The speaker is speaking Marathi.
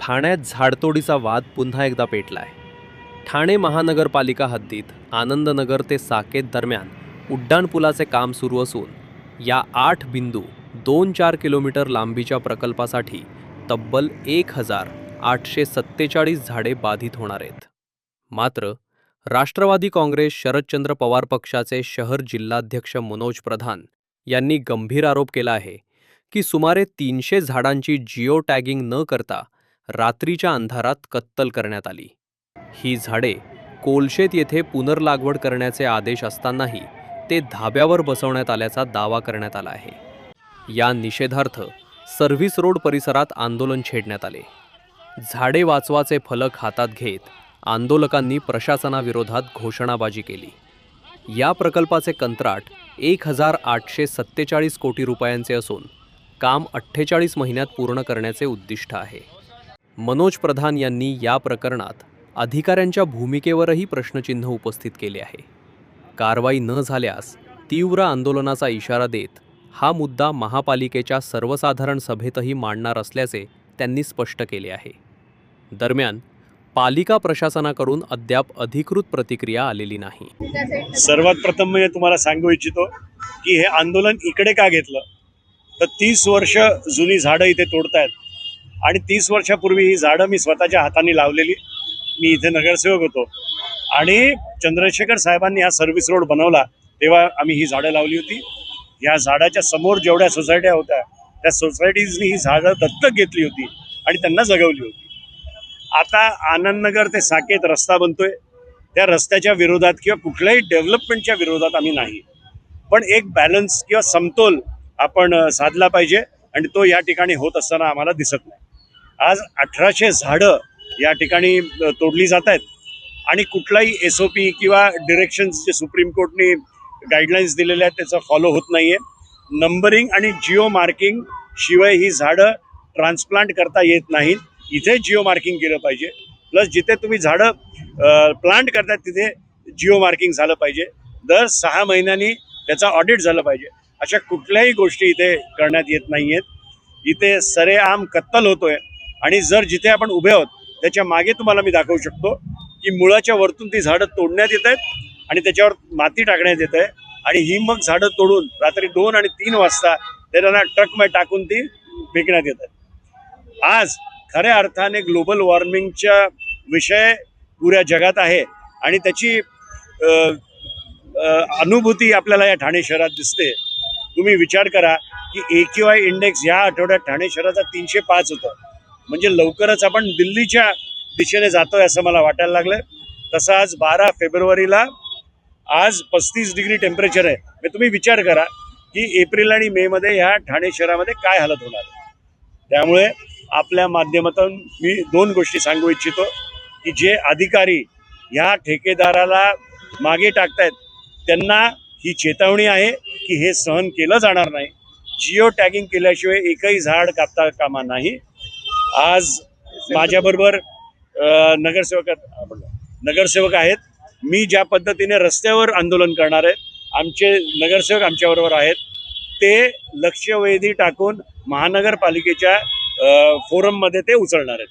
ठाण्यात झाडतोडीचा वाद पुन्हा एकदा पेटलाय. ठाणे महानगरपालिका हद्दीत आनंदनगर ते साकेत दरम्यान उड्डाणपुलाचे काम सुरू असून या आठ बिंदू दोन चार किलोमीटर लांबीच्या प्रकल्पासाठी तब्बल एक हजार आठशे सत्तेचाळीस झाडे बाधित होणार आहेत. मात्र राष्ट्रवादी काँग्रेस शरदचंद्र पवार पक्षाचे शहर जिल्हाध्यक्ष मनोज प्रधान यांनी गंभीर आरोप केला आहे की सुमारे तीनशे झाडांची जिओ टॅगिंग न करता रात्रीच्या अंधारात कत्तल करण्यात आली. ही झाडे कोलशेत येथे पुनर्लागवड करण्याचे आदेश असतानाही ते धाब्यावर बसवण्यात आल्याचा दावा करण्यात आला आहे. या निषेधार्थ सर्व्हिस रोड परिसरात आंदोलन छेडण्यात आले. झाडे वाचवाचे फलक हातात घेत आंदोलकांनी प्रशासनाविरोधात घोषणाबाजी केली. या प्रकल्पाचे कंत्राट एक हजार आठशे सत्तेचाळीस कोटी रुपयांचे असून काम अठ्ठेचाळीस महिन्यात पूर्ण करण्याचे उद्दिष्ट आहे. मनोज प्रधान यांनी या प्रकरणात अधिकाऱ्यांच्या भूमिकेवरही प्रश्नचिन्ह उपस्थित केले आहे. कारवाई न झाल्यास तीव्र आंदोलनाचा इशारा देत हा मुद्दा महापालिकेच्या सर्वसाधारण सभेतही मांडणार असल्याचे त्यांनी स्पष्ट केले आहे. दरम्यान पालिका प्रशासनाकडून अद्याप अधिकृत प्रतिक्रिया आलेली नाही. सर्वात प्रथम मी तुम्हाला सांगू इच्छितो की हे आंदोलन इकडे का घेतलं? तर तीस वर्ष जुनी झाडं इथे तोडतायत. आणि तीस वर्षापूर्वी ही झाडं मी स्वतःच्या हाताने लावलेली. मी इथे नगरसेवक होतो. आणि चंद्रशेखर साहेबांनी हा सर्व्हिस रोड बनवला. तेव्हा आम्ही ही झाडं लावली होती. या झाडाच्या समोर जेवढ्या सोसायट्या होत्या त्या सोसायटीजनी ही झाडं दत्तक घेतली होती आणि त्यांना जगवली होती. आता आनंदनगर ते साकेत रस्ता बनतोय. त्या रस्त्याच्या विरोधात किंवा कुठल्याही डेव्हलपमेंटच्या विरोधात आम्ही नाही. पण एक बॅलन्स किंवा समतोल आपण साधला पाहिजे आणि तो या ठिकाणी होत असताना आम्हाला दिसत नाही. आज अठराशे झाडं या ठिकाणी तोडली जात आहेत. आणि कुठलाही एस ओ पी किंवा डिरेक्शन्स जे सुप्रीम कोर्टने गाईडलाईन्स दिलेल्या आहेत त्याचा फॉलो होत नाही आहे नंबरिंग आणि जिओ मार्किंग शिवाय ही झाडं ट्रान्सप्लांट करता येत नाहीत. इथे जिओ मार्किंग केलं पाहिजे. प्लस जिथे तुम्ही झाडं प्लांट करतात तिथे जिओ मार्किंग झालं पाहिजे. दर सहा महिन्यांनी त्याचा ऑडिट झालं पाहिजे. अशा कुठल्याही गोष्टी इथे करण्यात येत नाही आहेत इथे सरेआम कत्तल होतोय. आणि जर जिथे आपण उभे आहोत त्याच्यामागे तुम्हाला मी दाखवू शकतो की मुळाच्या वरतून ती झाडं तोडण्यात येत आहेत आणि त्याच्यावर माती टाकण्यात येत आहे. आणि ही मग झाडं तोडून रात्री दोन आणि तीन वाजता ते त्यांना ट्रकमध्ये टाकून ती फेकण्यात येत आहेत. आज खऱ्या अर्थाने ग्लोबल वॉर्मिंगचा विषय पुऱ्या जगात आहे आणि त्याची अनुभूती आपल्याला या ठाणे शहरात दिसते. तुम्ही विचार करा की ए क्यू आय इंडेक्स या आठवड्यात ठाणे शहराचा तीनशे पाच होतं. म्हणजे लवकरच आपण दिल्लीच्या दिशेने जातोय असं मला वाटायला लागलं तसं आज बारा फेब्रुवारीला आज पस्तीस डिग्री टेम्परेचर आहे. म्हणजे तुम्ही विचार करा की एप्रिल आणि मे मध्ये ह्या ठाणे शहरामध्ये काय हालत होणार त्यामुळे आपल्या माध्यमातून मी दोन गोष्टी सांगू इच्छितो की जे अधिकारी ह्या ठेकेदाराला मागे टाकतायत त्यांना ही चेतावणी आहे की हे सहन केलं जाणार नाही. जिओ टॅगिंग केल्याशिवाय एकही झाड कापता कामा नाही. आज माझ्याबरोबर नगरसेवक नगरसेवक आहेत. मी ज्या पद्धतीने रस्त्यावर आंदोलन करणार आहे आमचे नगरसेवक आमच्याबरोबर आहेत. ते लक्षवेधी टाकून महानगरपालिकेच्या फोरममध्ये ते उचलणार आहेत.